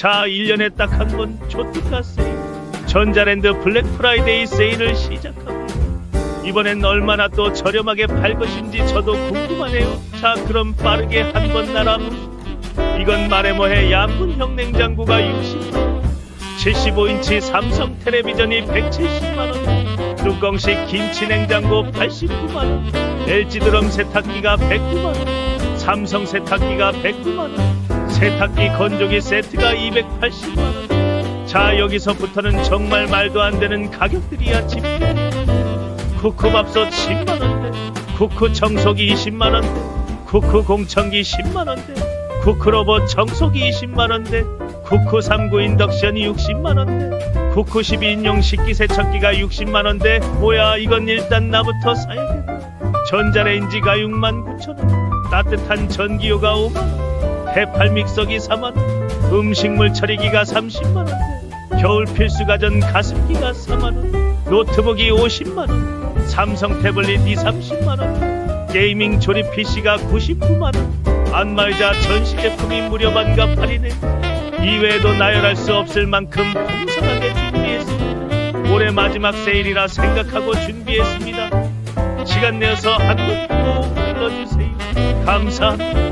자 1년에 딱 한 번 초특가 세일 전자랜드 블랙 프라이데이 세일을 시작합니다. 이번엔 얼마나 또 저렴하게 팔 것인지 저도 궁금하네요. 자 그럼 빠르게 한 번 날아보시죠 이건 말해 뭐해? 양분형 냉장고가 60만원. 75인치 삼성 텔레비전이 170만원. 뚜껑식 김치 냉장고 89만원. LG 드럼 세탁기가 109만원. 삼성 세탁기가 109만원 세탁기 건조기 세트가 280만원. 자 여기서부터는 정말 말도 안 되는 가격들이야 집게 쿠쿠밥솥 10만원대. 쿠쿠 청소기 20만원대. 쿠쿠 공청기 10만원대. 쿠쿠 로봇 청소기 20만원대. 쿠쿠 39 인덕션이 60만원대. 쿠쿠 12인용 식기세척기가 60만원대. 뭐야 이건 일단 나부터 사야겠다. 전자레인지가 6만 9천원. 따뜻한 전기요가 5만원 해팔 믹서기 4만원 음식물 처리기가 30만원대 겨울 필수 가전 가습기가 4만원 노트북이 50만원 삼성 태블릿 2, 30만원 게이밍 조립 PC가 99만원 안마의자 전시 제품이 무려 반값 할인해 이외에도 나열할 수 없을 만큼 풍성하게 준비했습니다. 올해 마지막 세일이라 생각하고 준비했습니다. 시간 내어서 한번 꼭 눌러주세요. 감사합니다